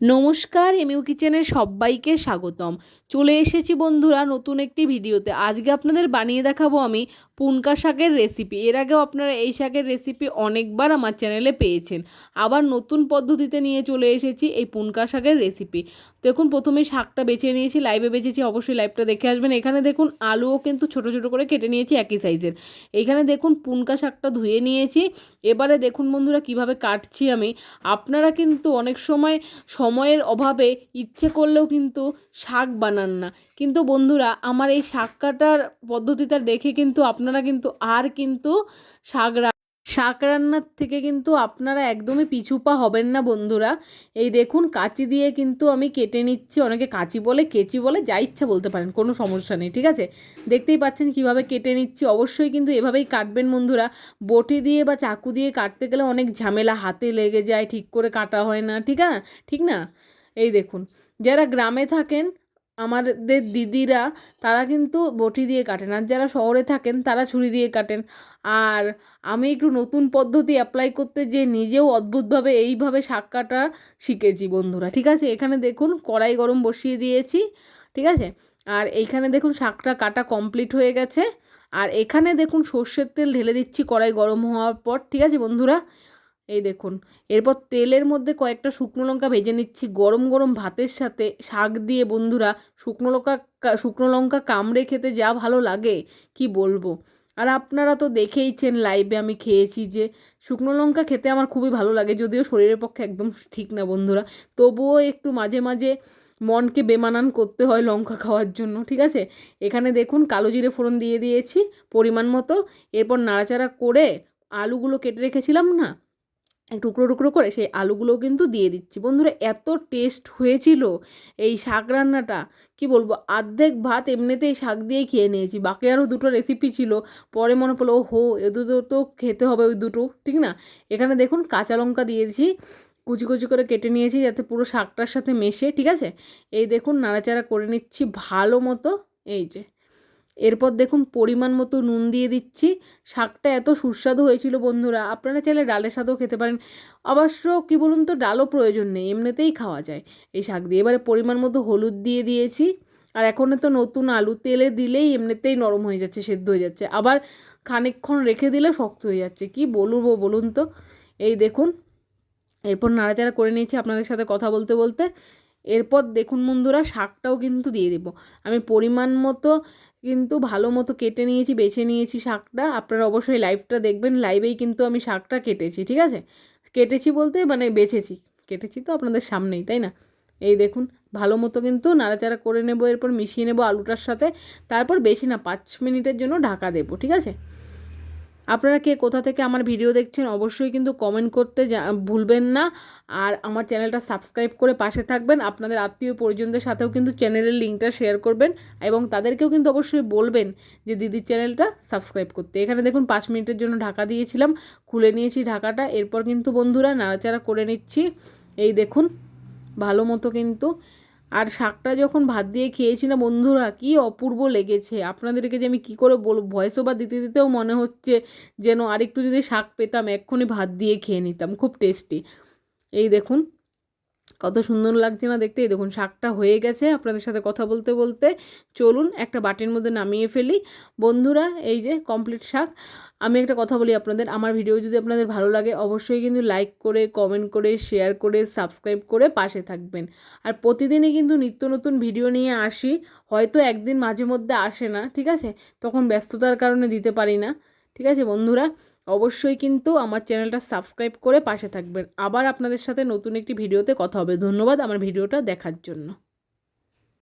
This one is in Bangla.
নমস্কার, এমইউ কিচেনে সবাইকে স্বাগতম। চলে এসেছি বন্ধুরা নতুন একটি ভিডিওতে। আজকে আপনাদের বানিয়ে দেখাবো আমি পুনকা শাকের রেসিপি এর আগেও আপনারা এই শাকের রেসিপি অনেকবার আমার চ্যানেলে পেয়েছেন। আবার নতুন পদ্ধতিতে নিয়ে চলে এসেছি এই পুনকা শাকের রেসিপি দেখুন, প্রথমে শাকটা বেছে নিয়েছি লাইভে বেছেছি, অবশ্যই লাইভটা দেখে আসবেন। এখানে দেখুন, আলুও কিন্তু ছোট ছোট করে কেটে নিয়েছি একই সাইজের এখানে দেখুন, পুনকা শাকটা ধুয়ে নিয়েছি। এবারে দেখুন বন্ধুরা, কীভাবে কাটছি আমি। আপনারা কিন্তু অনেক সময় সময়ের অভাবে ইচ্ছে করলেও কিন্তু শাক বানান না। কিন্তু বন্ধুরা, আমার এই শাক কাটার পদ্ধতিটা দেখে কিন্তু আপনারা কিন্তু আর কিন্তু শাক শাক রান্নার থেকে কিন্তু আপনারা একদমই পিছুপা হবেন না বন্ধুরা। এই দেখুন, কাঁচি দিয়ে কিন্তু আমি কেটে নিচ্ছি, অনেকে কাঁচি বলে, কেচি বলে, যা ইচ্ছা বলতে পারেন, কোনো সমস্যা নেই, ঠিক আছে? দেখতেই পাচ্ছেন কীভাবে কেটে নিচ্ছি, অবশ্যই কিন্তু এভাবেই কাটবেন বন্ধুরা। বটি দিয়ে বা চাকু দিয়ে কাটতে গেলে অনেক ঝামেলা, হাতে লেগে যায়, ঠিক করে কাটা হয় না, ঠিক আছে ঠিক না? এই দেখুন, যারা গ্রামে থাকেন আমাদের দিদিরা, তারা কিন্তু বটি দিয়ে কাটেন। আর যারা শহরে থাকেন, তারা ছুরি দিয়ে কাটেন। আর আমি একটু নতুন পদ্ধতি অ্যাপ্লাই করতে যে নিজেও অদ্ভুতভাবে এইভাবে শাক কাটা শিখেছি বন্ধুরা, ঠিক আছে? এখানে দেখুন, কড়াই গরম বসিয়ে দিয়েছি, ঠিক আছে? আর এইখানে দেখুন, শাকটা কাটা কমপ্লিট হয়ে গেছে। আর এখানে দেখুন, সর্ষের তেল ঢেলে দিচ্ছি কড়াই গরম হওয়ার পর, ঠিক আছে বন্ধুরা? এই দেখুন, এরপর তেলের মধ্যে কয়েকটা শুকনো লঙ্কা ভেজে নিচ্ছি। গরম গরম ভাতের সাথে শাক দিয়ে বন্ধুরা শুকনো লঙ্কা শুকনো লঙ্কা কামড়ে খেতে যা ভালো লাগে, কি বলব? আর আপনারা তো দেখেইছেন লাইভে আমি খেয়েছি যে শুকনো লঙ্কা খেতে আমার খুবই ভালো লাগে, যদিও শরীরের পক্ষে একদম ঠিক না বন্ধুরা। তবুও একটু মাঝে মাঝে মনকে বেমানান করতে হয় লঙ্কা খাওয়ার জন্য, ঠিক আছে? এখানে দেখুন কালো জিরে ফোড়ন দিয়ে দিয়েছি পরিমাণ মতো। এরপর নাড়াচাড়া করে আলুগুলো কেটে রেখেছিলাম না? টুকরো টুকরো করে সেই আলুগুলোও কিন্তু দিয়ে দিচ্ছি। বন্ধুরা, এত টেস্ট হয়েছিল এই শাক রান্নাটা। কি বলব, অর্ধেক ভাত এমনিতেই শাক দিয়েই খেয়ে নিয়েছি। বাকি আরও দুটো রেসিপি ছিল। পরে মনে পড়ল ও হো এ দুটো তো খেতে হবে ওই দুটো, ঠিক না? এখানে দেখুন, কাঁচা লঙ্কা দিয়েছি, কুচি কুচি করে কেটে নিয়েছি যাতে পুরো শাকটার সাথে মেশে, ঠিক আছে? এই দেখুন, নাড়াচাড়া করে নিচ্ছি ভালো মতো। এই যে এরপর দেখুন পরিমাণ মতো নুন দিয়ে দিচ্ছি। শাকটা এত সুস্বাদু হয়েছিল বন্ধুরা, আপনারা চাইলে ডালের সাথেও খেতে পারেন। অবশ্য কী বলুন তো, ডালও প্রয়োজন নেই, এমনিতেই খাওয়া যায়। এই শাক দিয়ে এবারে পরিমাণ মতো হলুদ দিয়ে দিয়েছি। আর এখন তো নতুন আলু তেলে দিলেই এমনিতেই নরম হয়ে যাচ্ছে, সেদ্ধ হয়ে যাচ্ছে। আবার খানিকক্ষণ রেখে দিলে শক্ত হয়ে যাচ্ছে। কি বলব বলুন তো? এই দেখুন, এরপর নাড়াচাড়া করে নিয়েছি আপনাদের সাথে কথা বলতে বলতে। এরপর দেখুন বন্ধুরা, শাকটাও কিন্তু দিয়ে দেবো। আমি পরিমাণ মতো কিন্তু ভালো মতো কেটে নিয়েছি, বেছে নিয়েছি শাকটা। আপনারা অবশ্যই লাইভটা দেখবেন, লাইভেই কিন্তু আমি শাকটা কেটেছি, ঠিক আছে? কেটেছি বলতে মানে বেছেছি, কেটেছি তো আপনাদের সামনেই, তাই না? এই দেখুন, ভালো মতো কিন্তু নাড়াচাড়া করে নেব, এরপর মিশিয়ে নেব আলুটার সাথে। তারপর বেশি না, পাঁচ মিনিটের জন্য ঢাকা দেবো, ঠিক আছে? আপনারা কে কোথা থেকে আমার ভিডিও দেখছেন অবশ্যই কিন্তু কমেন্ট করতে ভুলবেন না। আর আমার চ্যানেলটা সাবস্ক্রাইব করে পাশে থাকবেন। আপনাদের আত্মীয় পরিজনদের সাথেও কিন্তু চ্যানেলের লিঙ্কটা শেয়ার করবেন এবং তাদেরকেও কিন্তু অবশ্যই বলবেন যে, দিদির চ্যানেলটা সাবস্ক্রাইব করতে। এখানে দেখুন পাঁচ মিনিটের জন্য ঢাকা দিয়েছিলাম, খুলে নিয়েছি ঢাকাটা। এরপর কিন্তু বন্ধুরা নাড়াচাড়া করে নিচ্ছি। এই দেখুন, ভালো মতো কিন্তু আর শাকটা যখন ভাত দিয়ে খেয়েছিলাম, বন্ধুরা, কি অপূর্ব লেগেছে। আপনাদেরকে যে আমি কী করে বলব ভয়েস ওভার দিতে দিতেও মনে হচ্ছে যেন আরেকটু যদি শাক পেতাম, এক্ষুনি ভাত দিয়ে খেয়ে নিতাম। খুব টেস্টি এই দেখুন কত সুন্দর লাগছে না দেখতে। এই দেখুন, শাকটা হয়ে গেছে আপনাদের সাথে কথা বলতে বলতে। চলুন, একটা বাটির মধ্যে নামিয়ে ফেলি। বন্ধুরা, এই যে কমপ্লিট শাক। আমি একটা কথা বলি আপনাদের, আমার ভিডিও যদি আপনাদের ভালো লাগে, অবশ্যই কিন্তু লাইক করে কমেন্ট করে শেয়ার করে সাবস্ক্রাইব করে পাশে থাকবেন। আর প্রতিদিনই কিন্তু নিত্য নতুন ভিডিও নিয়ে আসি। হয়তো একদিন মাঝে মধ্যে আসে না, ঠিক আছে? তখন ব্যস্ততার কারণে দিতে পারি না, ঠিক আছে বন্ধুরা? অবশ্যই কিন্তু আমার চ্যানেলটা সাবস্ক্রাইব করে পাশে থাকবেন। আবার আপনাদের সাথে নতুন একটি ভিডিওতে কথা হবে। ধন্যবাদ আমার ভিডিওটা দেখার জন্য।